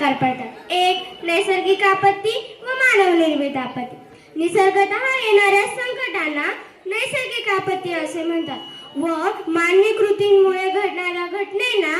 प्रकार पडतात एक नैसर्गिक आपत्ती व मानव निर्मित आपत्ती निसर्गत येणाऱ्या संकटांना नैसर्गिक आपत्ती असे म्हणतात व मानवी कृतींमुळे घडणाऱ्या घटनेना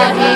Yeah.